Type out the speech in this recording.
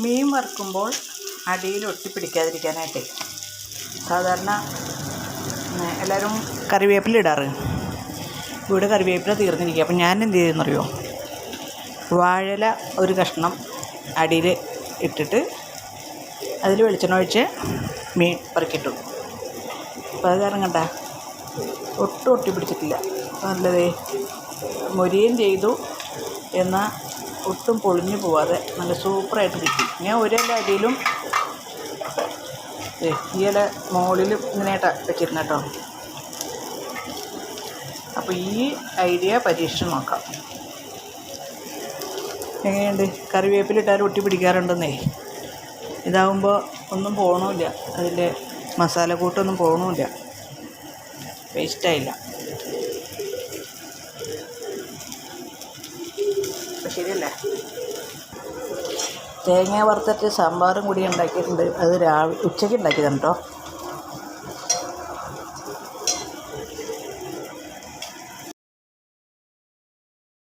മീൻ വറുക്കുമ്പോൾ അടിയിൽ ഒട്ടിപ്പിടിക്കാതിരിക്കാനായിട്ട്. സാധാരണ എല്ലാവരും കറിവേപ്പില ഇടാറ്. ഇവിടെ കറിവേപ്പില തീർന്നിരിക്കുക. അപ്പം ഞാൻ എന്ത് ചെയ്തെന്നറിയോ വാഴല ഒരു കഷ്ണം അടിയിൽ ഇട്ടിട്ട് അതിൽ വെളിച്ചെണ്ണ ഒഴിച്ച് മീൻ പറക്കിട്ടു അപ്പോൾ അത് കാരണം കണ്ട? ഒട്ടും ഒട്ടി പിടിച്ചിട്ടില്ല നല്ലതേ. മുരിയും ചെയ്തു എന്നാൽ ഒട്ടും പൊളിഞ്ഞു പോവാതെ നല്ല സൂപ്പറായിട്ട് കിട്ടി. ഞാൻ ഒരേന്റെ അടിയിലും ഈ ഇല മുകളിലും ഇങ്ങനെയായിട്ടാണ് വെച്ചിരുന്ന കേട്ടോ അപ്പോൾ ഈ ഐഡിയ പരീക്ഷിച്ച് നോക്കാം. എങ്ങനെയുണ്ട്? കറിവേപ്പിലിട്ടാൽ ഒട്ടി പിടിക്കാറുണ്ടെന്നേ. ഇതാവുമ്പോൾ ഒന്നും പോകണമില്ല അതിന്റെ മസാല കൂട്ടൊന്നും പോകണമില്ല വേസ്റ്റായില്ല ശരിയല്ലേ? തേങ്ങ വറുത്തിട്ട് സാമ്പാറും കൂടി ഉണ്ടാക്കിയിട്ടുണ്ട്. അത് രാവിലെ ഉച്ചയ്ക്ക് ഉണ്ടാക്കിയതാണ് കേട്ടോ